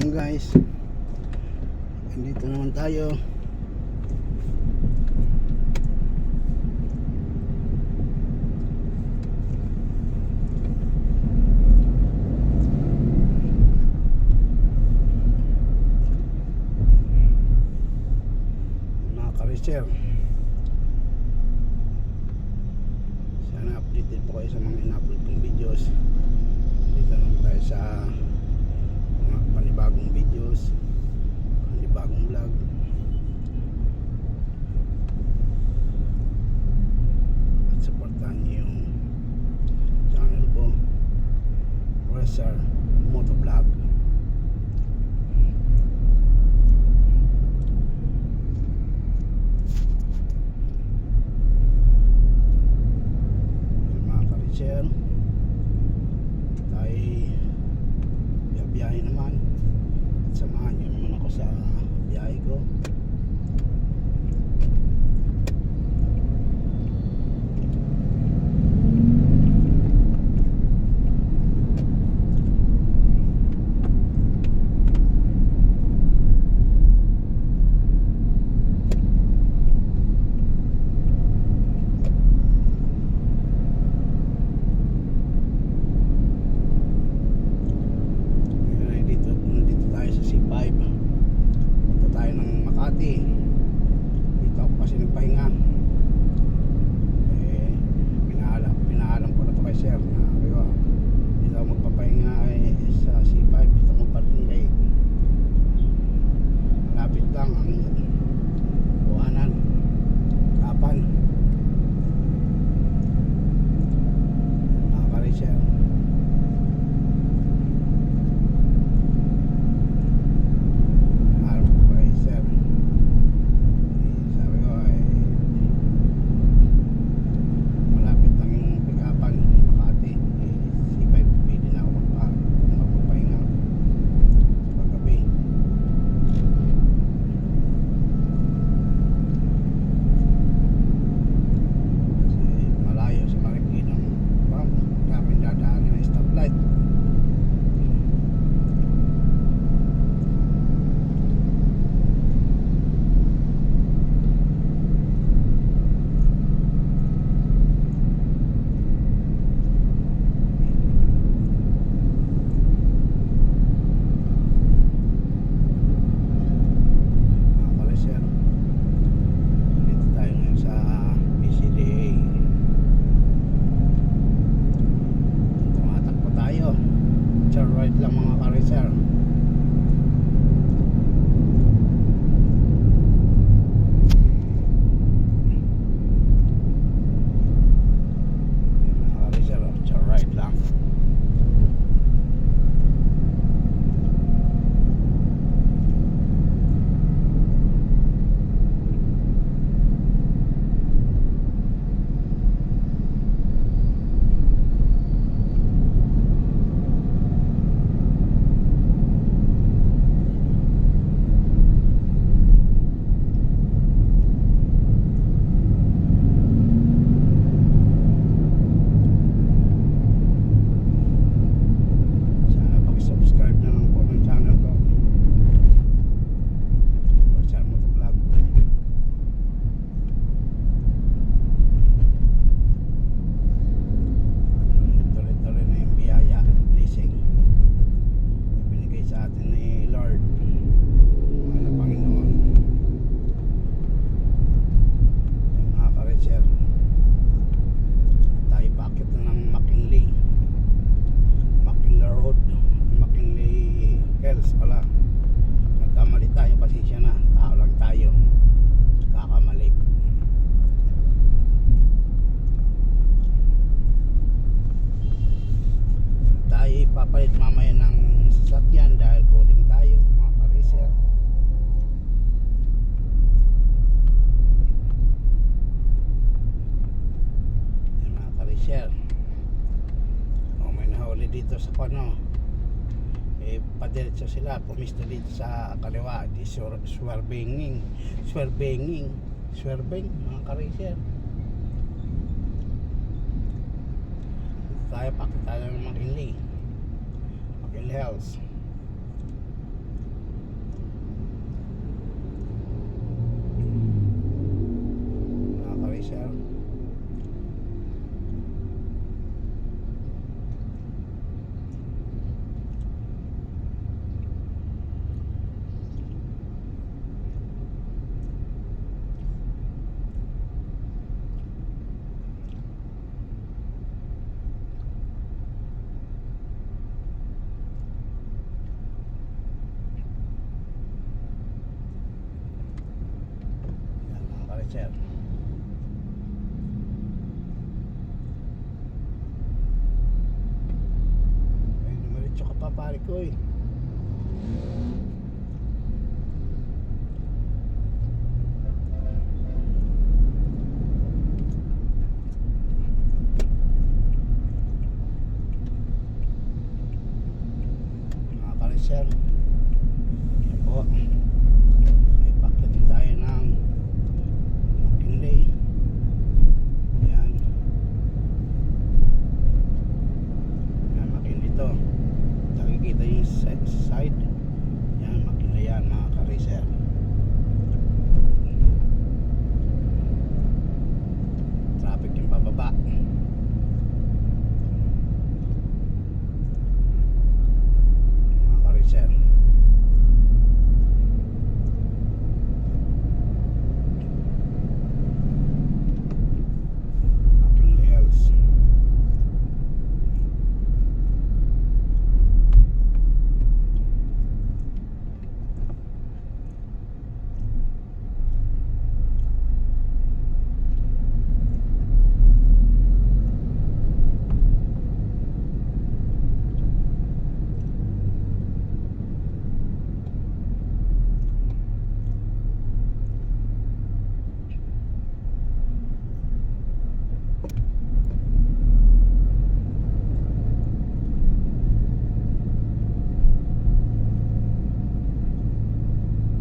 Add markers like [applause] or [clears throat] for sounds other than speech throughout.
yun guys. Andito naman tayo. lang mga kareser miles pala. Nagkamali tayo pasensya na. Tao lang tayo. Kakamali tayo ipapalit mamaya ng sasakyan dahil kuling tayo mga pariser mga pariser o may nahuli dito sa pano eh, padiretso sila pumisto dito sa kaliwa di swervinging swervinging swerving mga karisyer tayo pakita ng McKinley McKinley Health sir. Ay, dumiretso ka pa pare ko eh. Mga karisel. Yan po. May packet din tayo ng McKinley. Yan. Yan, McKinley to. Nakikita yung sa- side. Yan, McKinley yan mga karisel. Traffic yung pababa. Mga karisel. McKinley Hills.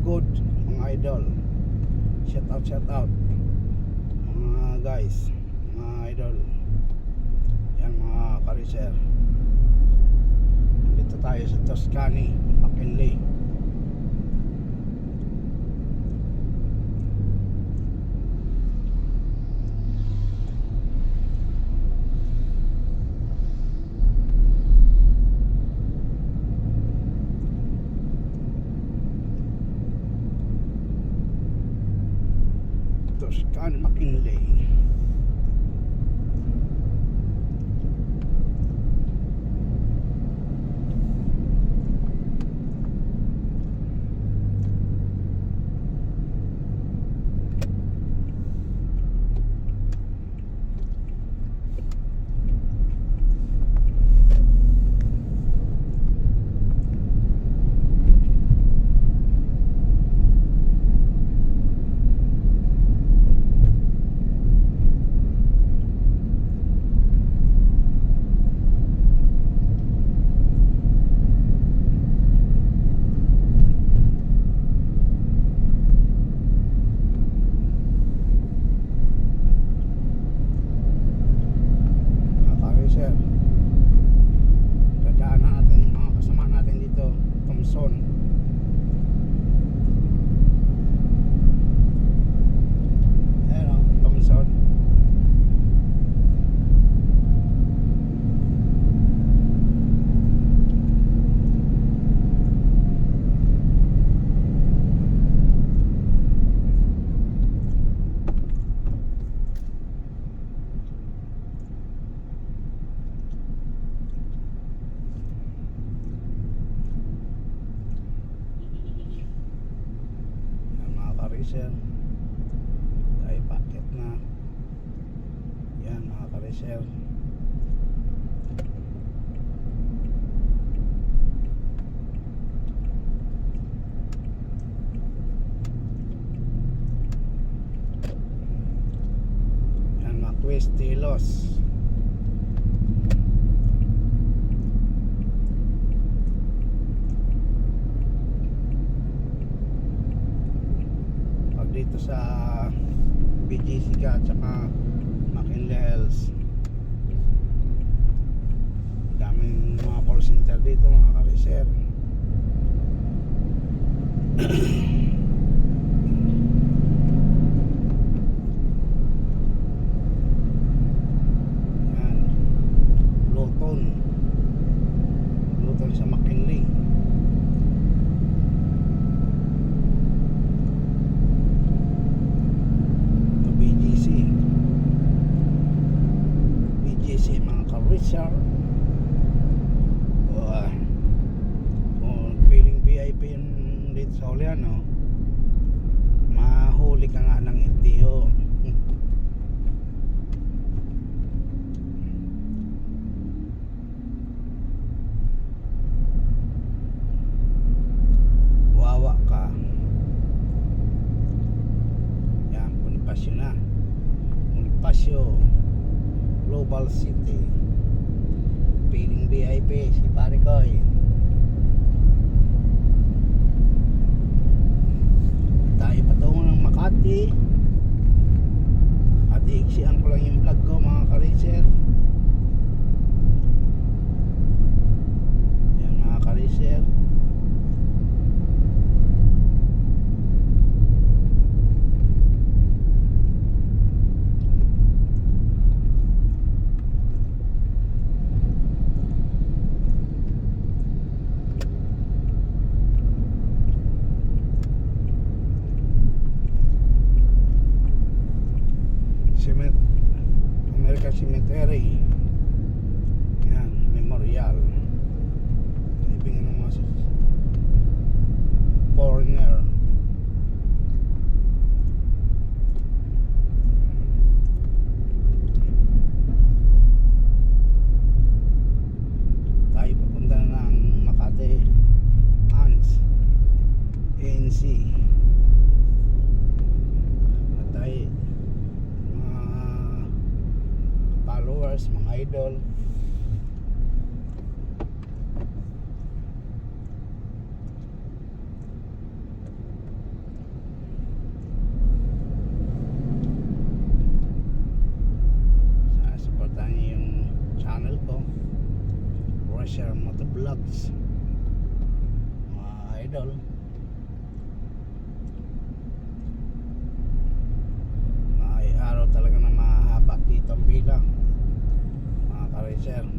good mga idol. Shout out shout out. Mga guys mga idol. Yan mga kariser dito tayo sa Toscani McKinley Kariser tayo packet na. Yan mga kariser yan mga Quistilos pag dito sa Ka at saka McKinley Hills daming mga call center dito mga kariser [clears throat] mga